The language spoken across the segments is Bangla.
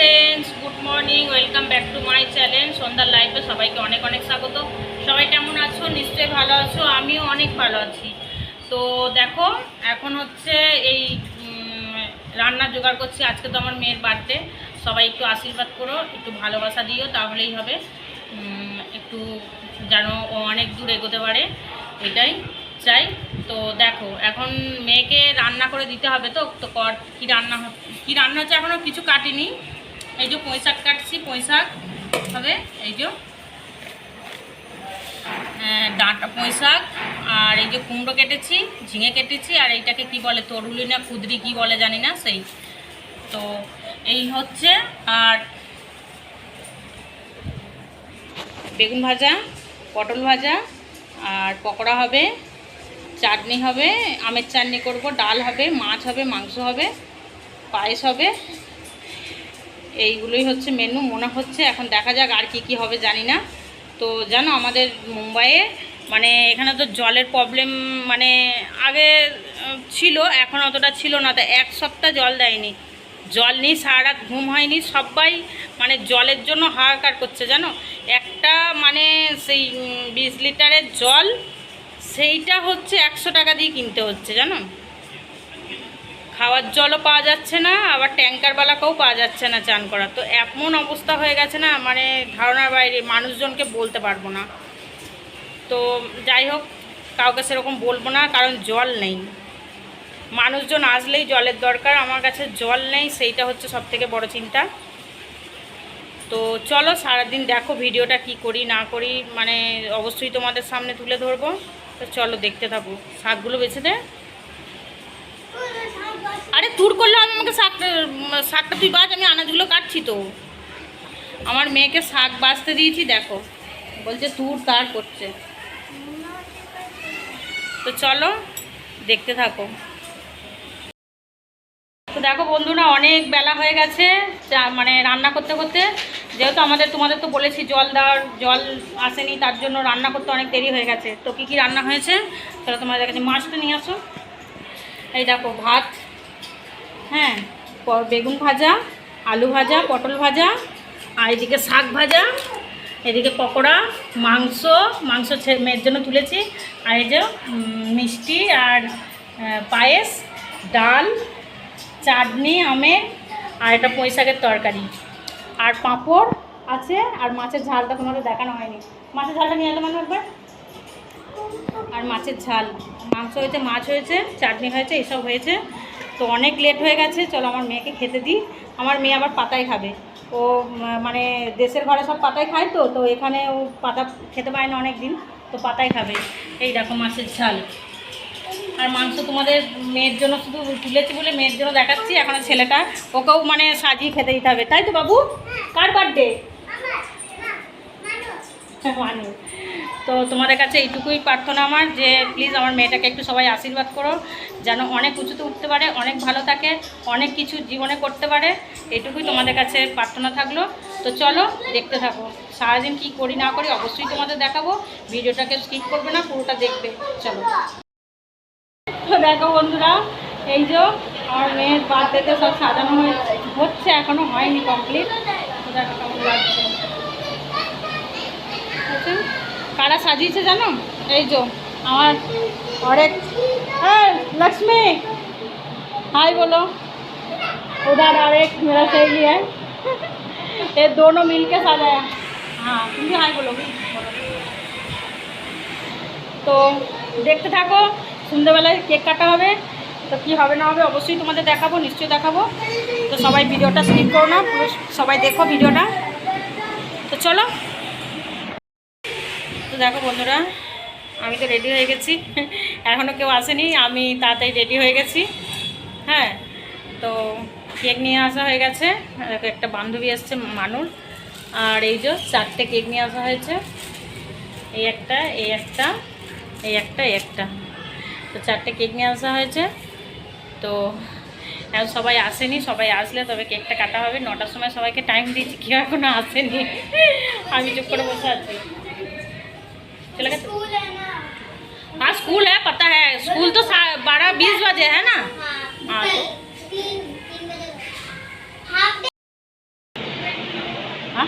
Friends good morning welcome back to my channel সন্ধ্যার লাইফে সবাইকে অনেক অনেক স্বাগত। সবাই কেমন আছো? নিশ্চয়ই ভালো আছো, আমিও অনেক ভালো আছি। তো দেখো, এখন হচ্ছে এই রান্না জোগাড় করছি, আজকে তো আমার মেয়ের বার্থডে সবাই একটু আশীর্বাদ করো, একটু ভালোবাসা দিও, তাহলেই হবে। একটু যেন ও অনেক দূর এগোতে পারে, এটাই চাই। তো দেখো, এখন মেয়েকে রান্না করে দিতে হবে তো তো কর, কী রান্না কী রান্না হচ্ছে এখনও কিছু কাটিনি। এই যে পুঁই কাটছি, পুঁই হবে, এই যে। ডাঁটা পুঁই আর এই যে কুমড়ো কেটেছি, ঝিঙে কেটেছি, আর এইটাকে কি বলে তরুলি না কুদরি কি বলে জানি না, সেই। তো এই হচ্ছে, আর বেগুন ভাজা, পটল ভাজা, আর পকোড়া হবে, চাটনি হবে, আমের চাটনি করব, ডাল হবে, মাছ হবে, মাংস হবে, পায়েস হবে এইগুলোই হচ্ছে মেনু মনে হচ্ছে। এখন দেখা যাক আর কি কি হবে, জানি না। তো জানো, আমাদের মুম্বাইয়ে মানে এখানে তো জলের প্রবলেম মানে আগে ছিল, এখন অতটা ছিল না। তো এক সপ্তাহ জল দেয়নি। জল নেই সারা রাত ঘুম হয়নি। সবাই মানে জলের জন্য হাহাকার করছে, জানো? একটা মানে সেই বিশ লিটারের জল, সেইটা হচ্ছে একশো টাকা দিয়ে কিনতে হচ্ছে, জানো? খাওয়ার জলও পাওয়া যাচ্ছে না, আবার ট্যাঙ্কারওয়ালাকেও পাওয়া যাচ্ছে না চান করা। তো এমন অবস্থা হয়ে গেছে না মানে ধারণার বাইরে মানুষজনকে বলতে পারব না। তো যাই হোক, কাউকে সেরকম বলব না, কারণ জল নেই। মানুষজন আসলেই জলের দরকার, আমার কাছে জল নেই, সেইটা হচ্ছে সব থেকে বড় চিন্তা। তো চলো, সারাদিন দেখো ভিডিওটা কি করি, না করি মানে অবশ্যই তোমাদের সামনে তুলে ধরবো। তো চলো দেখতে থাকো, শাকগুলো বেছে দে। আরে তুর করলে আমি আমাকে শাকটা শাকটা তুই বাজ, আমি আনাজগুলো কাটছি তো। আমার মেয়েকে শাক বাছতে দিয়েছি, দেখো। বলছে তুর তার করছে। তো চলো, দেখতে থাকো। তো দেখো বন্ধুরা, অনেক বেলা হয়ে গেছে। মানে রান্না করতে করতে, যেহেতু আমাদের, তোমাদের তো বলেছি জল দেওয়ার, জল আসেনি, তার জন্য রান্না করতে অনেক দেরি হয়ে গেছে। তো কী কী রান্না হয়েছে তাহলে তোমাদের কাছে মাছটা নিয়ে আসো। এই দেখো, ভাত হ্যাঁ বেগুন ভাজা, আলু ভাজা, পটল ভাজা, আর এদিকে শাক ভাজা, এদিকে পকোড়া, মাংস মাংস মেয়ের জন্য তুলেছি। আর এই যে মিষ্টি আর পায়েস, ডাল, চাটনি, আমের, আর এটা পুঁই শাকের তরকারি। আর পাঁপড় আছে, আর মাছের ঝালটা তোমাদের দেখানো হয়নি। মাছের ঝালটা নিয়ে এলো মানে একবার? আর মাছের ঝাল। মাংস হয়েছে, মাছ হয়েছে, চাটনি হয়েছে, এসব হয়েছে। তো অনেক লেট হয়ে গেছে চলো আমার মেয়েকে খেতে দিই। আমার মেয়ে আবার পাতায় খাবে। ও মানে দেশের ঘরে সব পাতায় খায় তো তো এখানে ও পাতা খেতে পায় না অনেক দিন তো পাতায় খাবে। এই দেখো মাছের ঝাল। আর মাংস তোমাদের মেয়ের জন্য শুধু তুলেছি বলে মেয়ের জন্য দেখাচ্ছি এখন ছেলেটা ওকেও মানে সাজিয়ে খেতে দিতে হবে। তাই তো বাবু? কার বার্থডে মানু তো তোমাদের কাছে এইটুকুই প্রার্থনা আমার যে প্লিজ আমার মেয়েটাকে একটু সবাই আশীর্বাদ করো, যেন অনেক উঁচুতে উঠতে পারে, অনেক ভালো থাকে, অনেক কিছু জীবনে করতে পারে, এইটুকুই তোমাদের কাছে প্রার্থনা থাকল। তো চলো দেখতে থাকো, সারাদিন কি করি না করি অবশ্যই তোমাদের দেখাবো, ভিডিওটাকে স্কিপ করবে না, পুরোটা দেখবে, চলো। তো দেখো বন্ধুরা, এই যে আমার মেয়ের বার্থডেতে সব সাজানো হচ্ছে এখনও হয়নি কমপ্লিট কারা সাজিয়েছে জানো এই যে আমার অনেক হ্যাঁ लक्ष्मी हाय बोलो उधर और एक मेरा सहेली है ये दोनों मिल के सजाया हाँ तुम भी हाय बोलोगी তো দেখতে থাকো সন্ধ্যেবেলায় কেক কাটা হবে তো কী হবে না হবে অবশ্যই তোমাদের দেখাবো নিশ্চয়ই দেখাবো তো সবাই ভিডিওটা স্কিপ করো না পুরো সবাই দেখো ভিডিওটা তো চলো তো দেখো বন্ধুরা, আমি তো রেডি হয়ে গেছি। এখনও কেউ আসেনি, আমি তাড়াতাড়ি রেডি হয়ে গেছি। হ্যাঁ তো কেক নিয়ে আসা হয়ে গেছে। একটা বান্ধবী এসছে মানুষ আর এই যে চারটে কেক নিয়ে আসা হয়েছে। এই একটা এই একটা এই একটা এই একটা। তো চারটে কেক নিয়ে আসা হয়েছে। তো এখন সবাই আসেনি, সবাই আসলে তবে কেকটা কাটা হবে। নটার সময় সবাইকে টাইম দিয়েছি, কেউ এখনও আসেনি। আমি চুপ করে বসে আছি। चला गया हाँ स्कूल है पता है। स्कूल तो बारह बीस बजे है ना। हाँ, हाँ तो हाँ?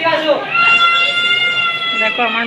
देखो দেখো আমার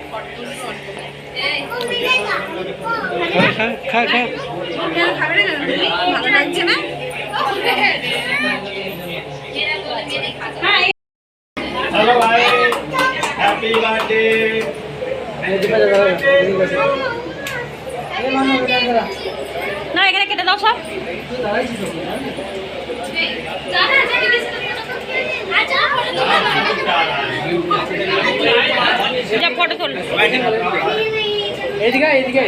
Hello ভাই হ্যাপি বার্থডে না এখানে কেটে দাও সব। যা ফটো তোল। এদিকে এদিকে